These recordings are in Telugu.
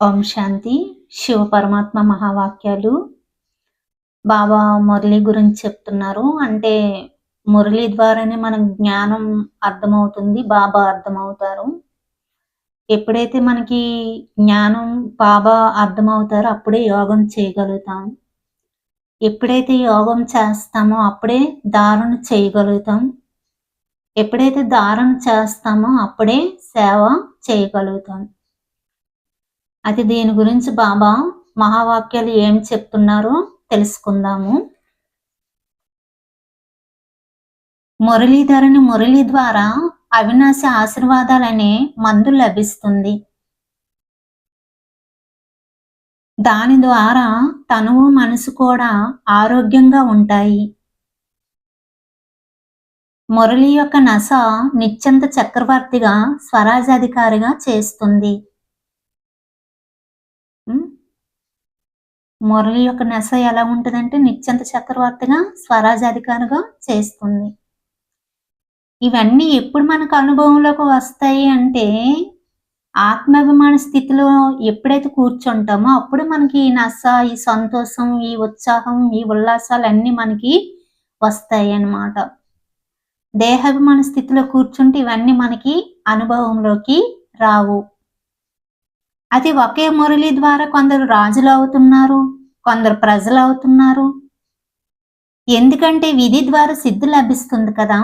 ఓం శాంతి. శివ పరమాత్మ మహావాక్యాలు. బాబా మురళి గురించి చెప్తున్నారు. అంటే మురళి ద్వారానే మన జ్ఞానం అర్థమవుతుంది బాబా అర్థమవుతారు. ఎప్పుడైతే మనకి జ్ఞానం బాబా అర్థమవుతారో అప్పుడే యోగం చేయగలుగుతాం. ఎప్పుడైతే యోగం చేస్తామో అప్పుడే ధారణ చేయగలుగుతాం. ఎప్పుడైతే ధారణ చేస్తామో అప్పుడే సేవ చేయగలుగుతాం. అది దీని గురించి బాబా మహావాక్యాలు ఏం చెప్తున్నారో తెలుసుకుందాము. మురళీధరుని మురళి ద్వారా అవినాశి ఆశీర్వాదాలనే మందు లభిస్తుంది. దాని ద్వారా తనువు మనసు కూడా ఆరోగ్యంగా ఉంటాయి. మురళి యొక్క నస నిత్యంత చక్రవర్తిగా స్వరాజాధికారిగా చేస్తుంది. మురళి యొక్క నెస ఎలా ఉంటుందంటే నిత్యంత చక్రవర్తిగా స్వరాజాధికారిగా చేస్తుంది. ఇవన్నీ ఎప్పుడు మనకు అనుభవంలోకి వస్తాయి అంటే ఆత్మాభిమాన స్థితిలో ఎప్పుడైతే కూర్చుంటామో అప్పుడు మనకి ఈ నస ఈ సంతోషం ఈ ఉత్సాహం ఈ ఉల్లాసాలు అన్నీ మనకి వస్తాయి అన్నమాట. దేహాభిమాన స్థితిలో కూర్చుంటే ఇవన్నీ మనకి అనుభవంలోకి రావు. అది ఒకే మురళి ద్వారా కొందరు రాజులు అవుతున్నారు కొందరు ప్రజలు అవుతున్నారు. ఎందుకంటే విధి ద్వారా సిద్ధి లభిస్తుంది కదా.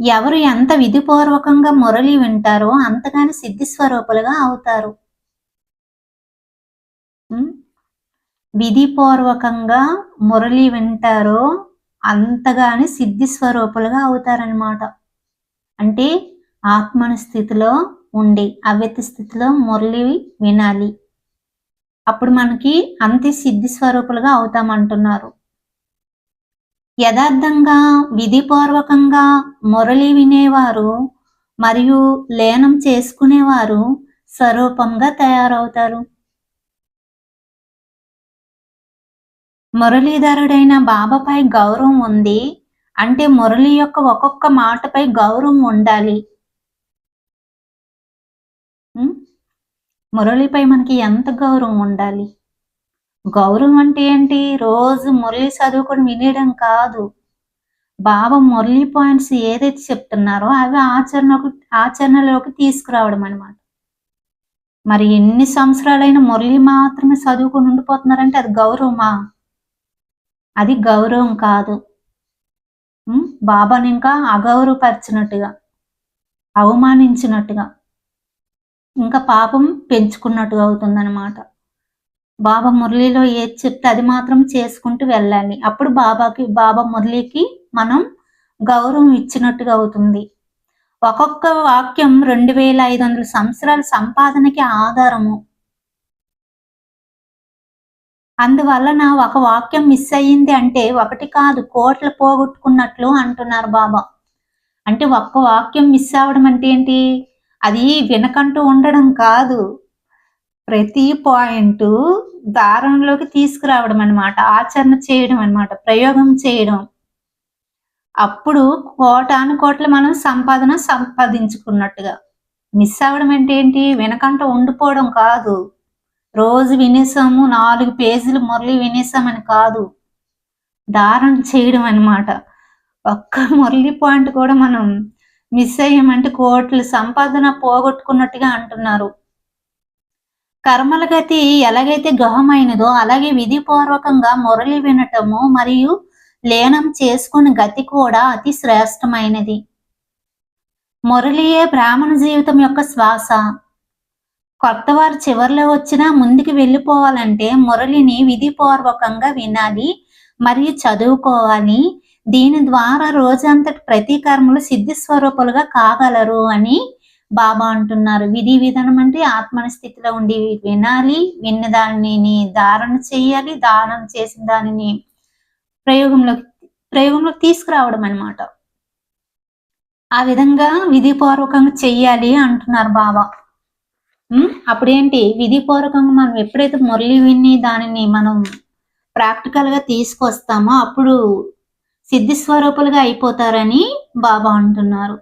ఎవరు ఎంత విధిపూర్వకంగా మురళి వింటారో అంతగాని సిద్ధి స్వరూపులుగా అవుతారు. విధిపూర్వకంగా మురళి వింటారో అంతగాని సిద్ధి స్వరూపులుగా అవుతారనమాట అంటే ఆత్మని స్థితిలో ఉండి అవ్యక్త స్థితిలో మురళి వినాలి. అప్పుడు మనకి అంతే సిద్ధి స్వరూపులుగా అవుతామంటున్నారు. యథార్థంగా విధిపూర్వకంగా మురళి వినేవారు మరియు లేనం చేసుకునేవారు స్వరూపంగా తయారవుతారు. మురళీధరుడైన బాబాపై గౌరవం ఉంది అంటే మురళి యొక్క ఒక్కొక్క మాటపై గౌరవం ఉండాలి. మురళిపై మనకి ఎంత గౌరవం ఉండాలి? గౌరవం అంటే ఏంటి? రోజు మురళి చదువుకొని వినేయడం కాదు. బాబా మురళి పాయింట్స్ ఏదైతే చెప్తున్నారో అవి ఆచరణకు ఆచరణలోకి తీసుకురావడం అనమాట మరి ఎన్ని సంవత్సరాలైన మురళి మాత్రమే చదువుకొని ఉండిపోతున్నారంటే అది గౌరవమా? అది గౌరవం కాదు. బాబాని ఇంకా అగౌరవపరిచినట్టుగా అవమానించినట్టుగా. ఇంకా పాపం పెంచుకున్నట్టుగా అవుతుందన్నమాట. బాబా మురళిలో ఏది చెప్తే అది మాత్రం చేసుకుంటూ వెళ్ళాలి. అప్పుడు బాబాకి బాబా మురళికి మనం గౌరవం ఇచ్చినట్టుగా అవుతుంది. ఒక్కొక్క వాక్యం రెండు వేల ఐదు వందల సంవత్సరాల సంపాదనకి ఆధారము. అందువలన ఒక వాక్యం మిస్ అయ్యింది అంటే ఒకటి కాదు కోట్లు పోగొట్టుకున్నట్లు అంటున్నారు బాబా. అంటే ఒక్క వాక్యం మిస్ అవ్వడం అంటే ఏంటి? అది వినకంటూ ఉండడం కాదు. ప్రతి పాయింట్ దారంలోకి తీసుకురావడం అన్నమాట. ఆచరణ చేయడం అన్నమాట. ప్రయోగం చేయడం. అప్పుడు కోటాను కోట్లు మనం సంపాదన సంపాదించుకున్నట్టుగా. మిస్ అవ్వడం అంటే ఏంటి? వెనకంట ఉండిపోవడం కాదు. రోజు వినేసాము నాలుగు పేజీలు మురళి వినేసామని కాదు. దారం చేయడం అన్నమాట. ఒక్క మురళి పాయింట్ కూడా మనం మిస్ అయ్యమంటే కోట్లు సంపాదన పోగొట్టుకున్నట్టుగా అంటున్నారు. కర్మల గతి ఎలాగైతే గహమైనదో అలాగే విధిపూర్వకంగా మురళి వినటము మరియు లీనం చేసుకుని గతి కూడా అతి శ్రేష్టమైనది. మురళియే బ్రాహ్మణ జీవితం యొక్క శ్వాస. కొత్త వారు చివరిలో వచ్చినా ముందుకు వెళ్ళిపోవాలంటే మురళిని విధిపూర్వకంగా వినాలి మరియు చదువుకోవాలి. దీని ద్వారా రోజంతటి ప్రతి కర్మలు సిద్ధి స్వరూపులుగా కాగలరు అని బాబా అంటున్నారు. విధి విధానం అంటే ఆత్మన స్థితిలో ఉండి వినాలి విన్న దానిని ధారణ చేయాలి ధారణ చేసిన దానిని ప్రయోగంలో ప్రయోగంలో తీసుకురావడం అన్నమాట. ఆ విధంగా విధిపూర్వకంగా చెయ్యాలి అంటున్నారు బాబా. అప్పుడేంటి? విధిపూర్వకంగా మనం ఎప్పుడైతే మురళి విని దానిని మనం ప్రాక్టికల్గా తీసుకొస్తామో అప్పుడు సిద్ధి స్వరూపులుగా అయిపోతారని బాబా అంటున్నారు.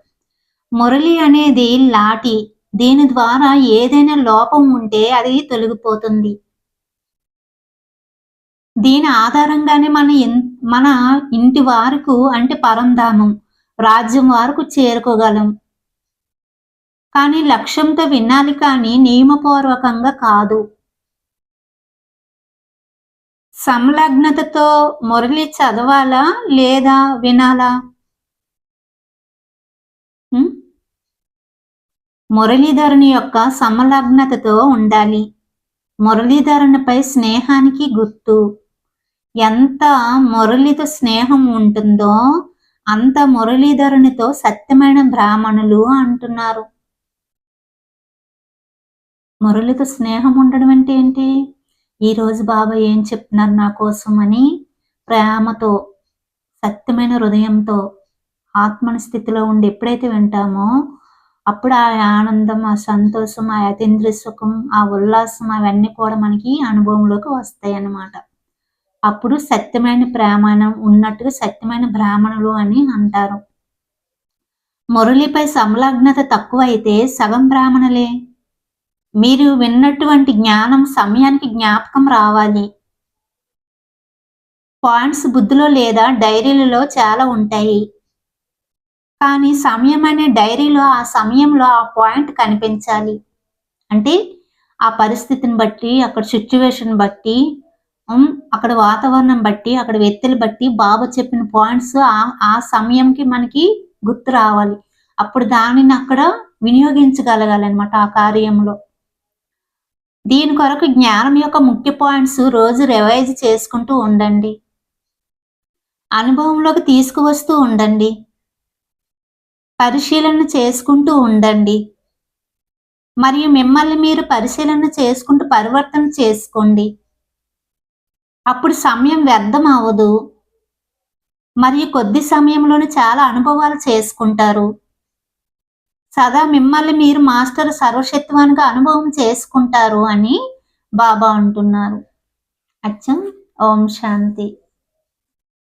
మురళి అనేది లాటి దీని ద్వారా ఏదైనా లోపం ఉంటే అది తొలగిపోతుంది. దీని ఆధారంగానే మన మన ఇంటి వారకు అంటే పరంధామం రాజ్యం వరకు చేరుకోగలం. కానీ లక్ష్యంతో వినాలి కానీ నియమపూర్వకంగా కాదు. సంలగ్నతతో మురళి చదవాలా లేదా వినాలా? మురళీధరుని యొక్క సమలగ్నతతో ఉండాలి. మురళీధరునిపై స్నేహానికి గుర్తు. ఎంత మురళితో స్నేహం ఉంటుందో అంత మురళీధరునితో సత్యమైన బ్రాహ్మణులు అంటున్నారు. మురళితో స్నేహం ఉండడం అంటే ఏంటి? ఈ రోజు బాబా ఏం చెప్తున్నారు నా కోసం అని ప్రేమతో సత్యమైన హృదయంతో ఆత్మని స్థితిలో ఉండి ఎప్పుడైతే వింటామో అప్పుడు ఆ ఆనందం ఆ సంతోషం ఆ అతీంద్రియ సుఖం ఆ ఉల్లాసం అవన్నీ కూడా మనకి అనుభవంలోకి వస్తాయి అన్నమాట అప్పుడు సత్యమైన బ్రాహ్మణం ఉన్నట్టుగా సత్యమైన బ్రాహ్మణులు అని అంటారు. మురళిపై సంలగ్నత తక్కువైతే సగం బ్రాహ్మణులే. మీరు విన్నటువంటి జ్ఞానం సమయానికి జ్ఞాపకం రావాలి. పాయింట్స్ బుద్ధిలో లేదా డైరీలలో చాలా ఉంటాయి. కానీ సమయం అనే డైరీలో ఆ సమయంలో ఆ పాయింట్ కనిపించాలి. అంటే ఆ పరిస్థితిని బట్టి అక్కడ సిచ్యువేషన్ బట్టి అక్కడ వాతావరణం బట్టి అక్కడ వ్యక్తులు బట్టి బాబు చెప్పిన పాయింట్స్ ఆ ఆ సమయంకి మనకి గుర్తు రావాలి. అప్పుడు దానిని అక్కడ వినియోగించగలగాలి అనమాట ఆ కార్యంలో. దీని కొరకు జ్ఞానం యొక్క ముఖ్య పాయింట్స్ రోజు రివైజ్ చేసుకుంటూ ఉండండి. అనుభవంలోకి తీసుకువస్తూ ఉండండి. పరిశీలన చేసుకుంటూ ఉండండి. మరియు మిమ్మల్ని మీరు పరిశీలన చేసుకుంటూ పరివర్తన చేసుకోండి. అప్పుడు సమయం వ్యర్థం అవ్వదు మరియు కొద్ది సమయంలోనే చాలా అనుభవాలు చేసుకుంటారు. సదా మిమ్మల్ని మీరు మాస్టర్ సర్వశత్వానికి అనుభవం చేసుకుంటారు అని బాబా అంటున్నారు. అచ్చం. ఓం శాంతి.